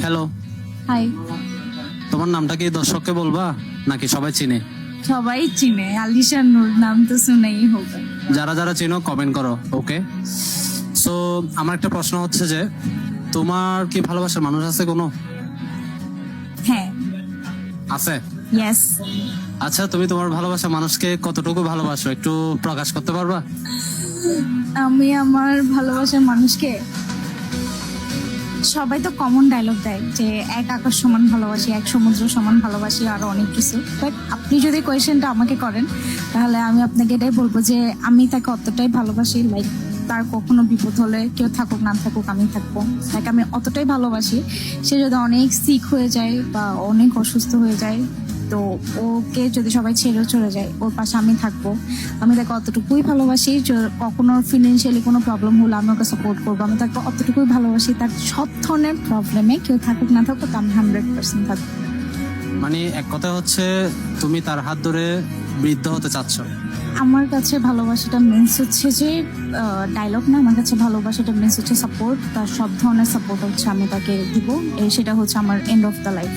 Hello hi তোমার নামটা কি দর্শককে বলবা নাকি সবাই চিনে? সবাই চিনে আলিশা নূর নাম তো শুনেই হবে যারা যারা চিনো কমেন্ট করো ওকে সো আমার একটা প্রশ্ন হচ্ছে যে তোমার কি ভালোবাসার মানুষ আছে কোনো? হ্যাঁ। আছে? ইয়েস আচ্ছা তুমি তোমার ভালোবাসা মানুষকে কতটুকু ভালোবাসো? একটু প্রকাশ করতে পারবা? আমি আমার ভালোবাসার মানুষকে সবাই তো কমন ডায়লগ দেয় যে এক আকাশ সমান ভালোবাসি, এক সমুদ্র সমান ভালোবাসি, আরও অনেক কিছু। বাট আপনি যদি কোয়েশনটা আমাকে করেন, তাহলে আমি আপনাকে এটাই বলব যে আমি তাকে অতটাই ভালোবাসি লাইক তার কখনো বিপদ হলে কেউ থাকুক, না থাকুক, আমি থাকব। তাকে আমি অতটাই ভালোবাসি, সে যদি অনেক সিক হয়ে যায় বা অনেক অসুস্থ হয়ে যায় তো ওকে যদি সবাই ছেড়েও চলে যায় ওর পাশে আমি থাকব। আমি তাকে অতটুকুই ভালোবাসি যে কখনো ফিনান্সিয়ালি কোনো প্রবলেম হলে আমি ওকে সাপোর্ট করব। আমি তাকে অতটুকুই ভালোবাসি তার সব ধরনের প্রবলেমে কেউ থাকুক না থাকুক আমি হান্ড্রেড পার্সেন্ট থাকব। মানে এক কথা হচ্ছে তুমি তার হাত ধরে বৃদ্ধ হতে চাচ্ছ। আমার কাছে ভালোবাসাটা মিন্স হচ্ছে যে ডায়লগ না আমার কাছে ভালোবাসাটা মিন্স হচ্ছে সাপোর্ট তার সব ধরনের সাপোর্ট হচ্ছে আমি তাকে দিব। এই সেটা হচ্ছে আমার এন্ড অফ দ্য লাইফ